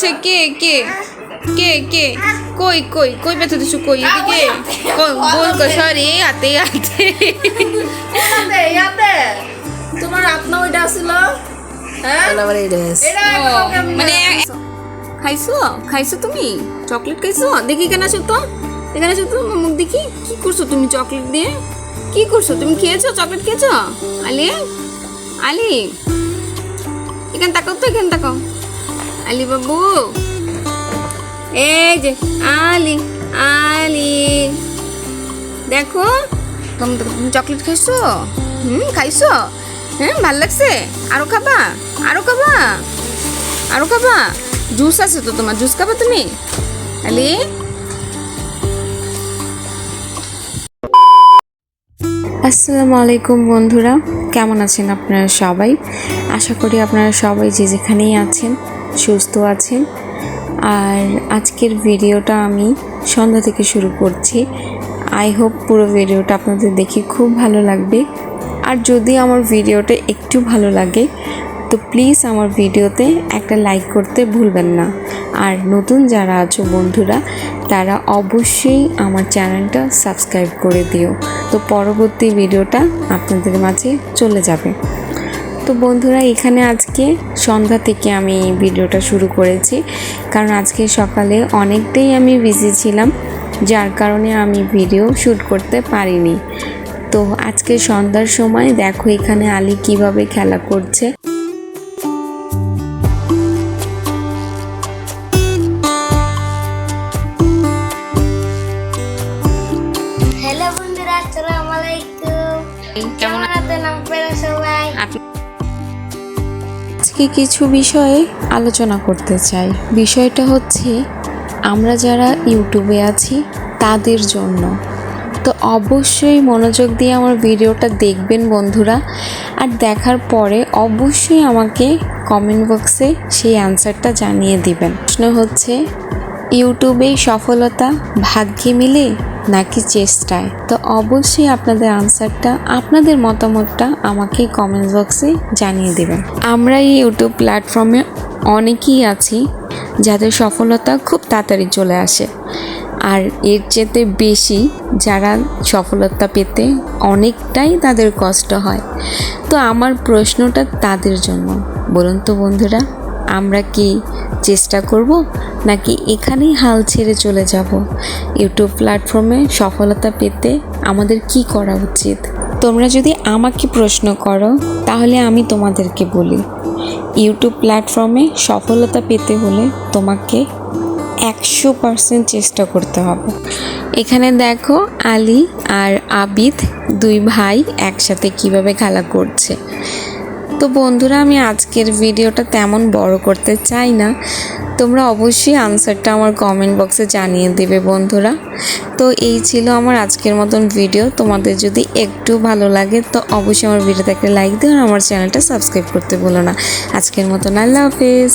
আছে কে কে? কে কে? কই কই? কই ব্যথা দিছো? কই? এদিকে? কই বল কই? সরি হাতে হাতে। তোমার আপনা ওইটা ছিল হ্যাঁ? কেমনে? মানে খাইছো? খাইছো তুমি? চকলেট খাইছো? দেখি কেন আসো তো। এখানে আসো তো। মুখ দেখি। কি করছ তুমি চকলেট দিয়ে? কি করছ? তুমি খেয়েছো? চকলেট খেয়েছো? আলি? আলি? এখানে তাকাও তো এখানে তাকাও। আলি বাবু। এই যে, আলি আলি। দেখো, তুমি চকলেট খাইছো? হুম, খাইছো? হ্যাঁ ভালো লাগছে? আরও খাবা? আরও খাবা? আরও খাবা? জুস আছে তো তোমার, জুস খাবা তুমি? আলি? আসসালামু আলাইকুম বন্ধুরা, কেমন আছেন আপনারা সবাই? আশা করি আপনারা সবাই যে যেখানেই আছেন, সুস্থ আছেন। আর আজকের ভিডিওটা আমি সন্ধ্যা থেকে শুরু করছি। আই হোপ পুরো ভিডিওটা আপনাদের দেখে খুব ভালো লাগবে। আর যদি আমার ভিডিওটা একটু ভালো লাগে, তো প্লিজ আমার ভিডিওতে একটা লাইক করতে ভুলবেন না। আর নতুন যারা আছো বন্ধুরা, তারা অবশ্যই আমার চ্যানেলটা সাবস্ক্রাইব করে দিও। তো পরবর্তী ভিডিওটা আপনাদের মাঝে চলে যাবে। তো বন্ধুরা, এখানে আজকে সন্ধ্যা থেকে আমি ভিডিওটা শুরু করেছি। কারণ আজকে সকালে অনেকটাই আমি বিজি ছিলাম, যার কারণে আমি ভিডিও শ্যুট করতে পারিনি। তো আজকে সন্ধ্যার সময় দেখো এখানে আলী কীভাবে খেলা করছে। কেমন আছেন? আপনারা সবাই? আজকে কিছু বিষয়ে আলোচনা করতে চাই। বিষয়টা হচ্ছে আমরা যারা ইউটিউবে আছি তাদের জন্য। তো অবশ্যই মনোযোগ দিয়ে আমার ভিডিওটা দেখবেন বন্ধুরা। আর দেখার পরে অবশ্যই আমাকে কমেন্ট বক্সে সেই অ্যান্সারটা জানিয়ে দিবেন। প্রশ্ন হচ্ছে ইউটিউবে সফলতা ভাগ্যে মিলে নাকি চেষ্টায়? তো অবশ্যই আপনাদের আনসারটা আপনাদের মতামতটা আমাকে কমেন্ট বক্সে জানিয়ে দেবেন। আমরা এই ইউটিউব প্ল্যাটফর্মে অনেকেই আছি যাদের সফলতা খুব তাড়াতাড়ি চলে আসে। আর এর চেতে বেশি যারা সফলতা পেতে অনেকটাই তাদের কষ্ট হয়। তো আমার প্রশ্নটা তাদের জন্য। বলুন তো বন্ধুরা। আমরা কি চেষ্টা করব নাকি এখানেই হাল ছেড়ে চলে যাব? ইউটিউব প্ল্যাটফর্মে সফলতা পেতে আমাদের কি করা উচিত? তোমরা যদি আমাকে প্রশ্ন করো, তাহলে আমি তোমাদেরকে বলি, ইউটিউব প্ল্যাটফর্মে সফলতা পেতে হলে তোমাকে একশো পার্সেন্ট চেষ্টা করতে হবে। এখানে দেখো আলী আর আবিদ দুই ভাই একসাথে কীভাবে খেলা করছে। তো বন্ধুরা, আমি আজকের ভিডিওটা তেমন বড় করতে চাই না। তোমরা অবশ্যই আনসারটা আমার কমেন্ট বক্সে জানিয়ে দেবে বন্ধুরা। তো এই ছিল আমার আজকের মতন ভিডিও তোমাদের যদি একটু ভালো লাগে, তো অবশ্যই আমার ভিডিওতে একটা লাইক দিও আর আমার চ্যানেলটা সাবস্ক্রাইব করতে বলো না। আজকের মতন আল্লাহ হাফেজ।